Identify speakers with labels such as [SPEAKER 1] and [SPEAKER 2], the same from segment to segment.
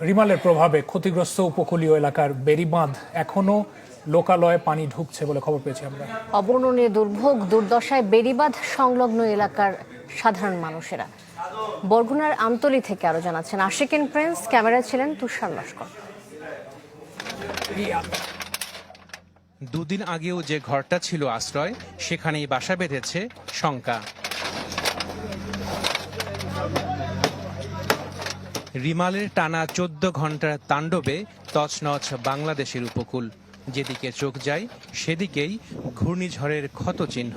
[SPEAKER 1] রিমালের প্রভাবে ক্ষতিগ্রস্ত উপকূলীয় এলাকার বেড়িবাঁধ এখনও লোকালয়ে পানি ঢুকছে বলে খবর পেয়েছি আমরা।
[SPEAKER 2] অবর্ণনীয় দুর্ভোগ দুর্দশায় বেড়িবাঁধ সংলগ্ন এলাকার সাধারণ মানুষেরা। বরগুনার আমতলি থেকে আরও জানাচ্ছেন আশিকিন প্রিন্স ক্যামেরায় ছিলেন তুষার লস্কর।
[SPEAKER 3] দুদিন আগেও যে ঘরটা ছিল আশ্রয় সেখানেই বাসা বেঁধেছে শঙ্কা। রিমালের টানা চোদ্দ ঘণ্টার তাণ্ডবে তছনছ বাংলাদেশের উপকূল। যেদিকে চোখ যায়, সেদিকেই ঘূর্ণিঝড়ের ক্ষতচিহ্ন।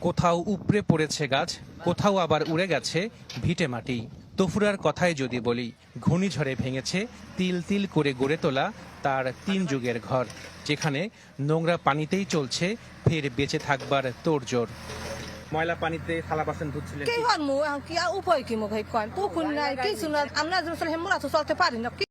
[SPEAKER 3] কোথাও উপড়ে পড়েছে গাছ, কোথাও আবার উড়ে গেছে ভিটে মাটি। তফুরার কথাই যদি বলি, ঘূর্ণিঝড়ে ভেঙেছে, তিল তিল করে গড়ে তোলা তার তিন যুগের ঘর, যেখানে নোংরা পানিতেই চলছে, ফের বেঁচে থাকবার তোড়জোড়। ময়লা পানিতে থালা বাসন ধুচ্ছিলেন
[SPEAKER 4] কি হন মু? এখন কি উপায় কি মোক কয়? পুকুর নাই কি না আমরা চলে হেমুরা তো চলতে পারি না।